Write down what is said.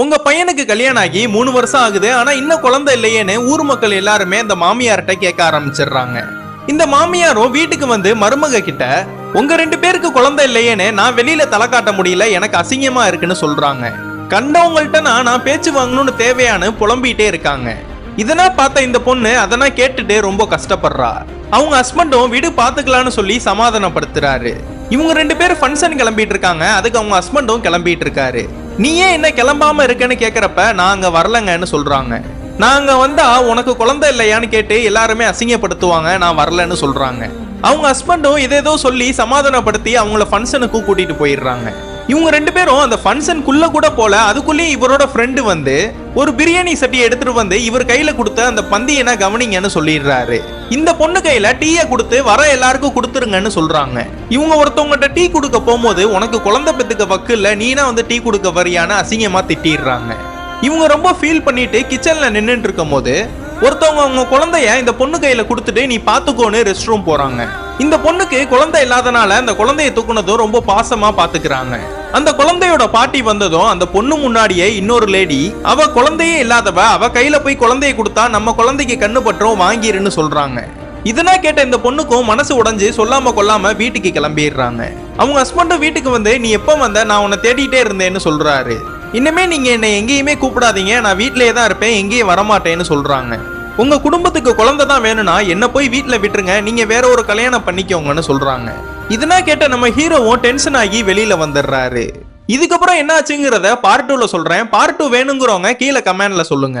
உங்க பையனுக்கு கல்யாணம் ஆகி மூணு வருஷம் ஆகுது ஆனா இன்னும் குழந்தை இல்லையேன்னு ஊர் மக்கள் எல்லாருமே அந்த மாமியார்கிட்ட கேட்க ஆரம்பிச்சிடுறாங்க. இந்த மாமியாரும் வீட்டுக்கு வந்து மருமக கிட்ட உங்க ரெண்டு பேருக்கு குழந்தை இல்லையேன்னு நான் வெளியில தலை காட்ட முடியல எனக்கு அசிங்கமா இருக்குன்னு சொல்றாங்க. கண்டவங்கள்ட்ட நான் நான் பேச்சு வாங்கணும்னு தேவையானு புலம்பிட்டே இருக்காங்க. இதனா பார்த்த இந்த பொண்ணு அதனா கேட்டுட்டு ரொம்ப கஷ்டப்படுறா. அவங்க ஹஸ்பண்டும் வீடு பாத்துக்கலாம்னு சொல்லி சமாதானப்படுத்துறாரு. இவங்க ரெண்டு பேரும் ஃபங்க்ஷன் கிளம்பிட்டு இருக்காங்க அதுக்கு அவங்க ஹஸ்பண்டும் கிளம்பிட்டு இருக்காரு. நீ ஏன் என்ன கிளம்பாம இருக்கேன்னு கேட்குறப்ப நான் அங்கே வரலங்கன்னு சொல்றாங்க. நாங்க வந்தா உனக்கு குழந்தை இல்லையான்னு கேட்டு எல்லாருமே அசிங்கப்படுத்துவாங்க நான் வரலன்னு சொல்றாங்க. அவங்க ஹஸ்பண்டும் இதேதோ சொல்லி சமாதானப்படுத்தி அவங்கள ஃபங்க்ஷனுக்கு கூட்டிட்டு போயிடுறாங்க. இவங்க ரெண்டு பேரும் அந்த ஃபங்க்ஷனுக்குள்ள கூட போல அதுக்குள்ளேயே இவரோட ஃப்ரெண்டு வந்து ஒரு பிரியாணி சட்டியை எடுத்துட்டு வந்து இவர் கையில கொடுத்த அந்த பந்தியனை கவனிங்கன்னு சொல்லிடுறாரு. இந்த பொண்ணு கையில டீயை கொடுத்து வர எல்லாருக்கும் கொடுத்துருங்கன்னு சொல்றாங்க. இவங்க ஒருத்தவங்ககிட்ட டீ கொடுக்க போகும்போது உனக்கு குழந்தை பெத்துக்க வக்கு இல்ல நீனா வந்து டீ கொடுக்க வரியான அசிங்கமா திட்டிடுறாங்க. இவங்க ரொம்ப ஃபீல் பண்ணிட்டு கிச்சன்ல நின்றுட்டு இருக்கும் போது ஒருத்தவங்க அவங்க குழந்தைய இந்த பொண்ணு கையில கொடுத்துட்டு நீ பாத்துக்கோன்னு ரெஸ்ட் ரூம் போறாங்க. இந்த பொண்ணுக்கு குழந்தை இல்லாதனால அந்த குழந்தைய தூக்குனதும் ரொம்ப பாசமா பாத்துக்கிறாங்க. அந்த குழந்தையோட பாட்டி வந்ததும் அந்த பொண்ணு முன்னாடியே இன்னொரு லேடி அவ குழந்தையே இல்லாதவ அவ கையில போய் குழந்தைய கொடுத்தா நம்ம குழந்தைக்கு கண்ணு பற்றோம் வாங்கிருன்னு சொல்றாங்க. இதனா கேட்ட இந்த பொண்ணுக்கும் மனசு உடஞ்சு சொல்லாம கொல்லாம வீட்டுக்கு கிளம்பிடுறாங்க. அவங்க ஹஸ்பண்டும் வீட்டுக்கு வந்து நீ எப்போ வந்த? நான் உன்னை தேடிட்டே இருந்தேன்னு சொல்றாரு. இனிமே நீங்க என்னை எங்கேயுமே கூப்பிடாதீங்க. நான் வீட்லயே தான் இருப்பேன். எங்கேயும் வரமாட்டேன்னு சொல்றாங்க. உங்க குடும்பத்துக்கு குழந்தை தான் வேணும்னா என்ன போய் வீட்டில் விட்டுருங்க. நீங்க வேற ஒரு கல்யாணம் பண்ணிக்கோங்கன்னு சொல்றாங்க. இதனா கேட்ட நம்ம ஹீரோவும் டென்ஷன் ஆகி வெளியில வந்துடுறாரு. இதுக்கப்புறம் என்ன ஆச்சுங்கிறத பார்ட் டூல சொல்றேன். பார்ட் டூ வேணுங்கிறவங்க கீழே கமெண்ட்ல சொல்லுங்க.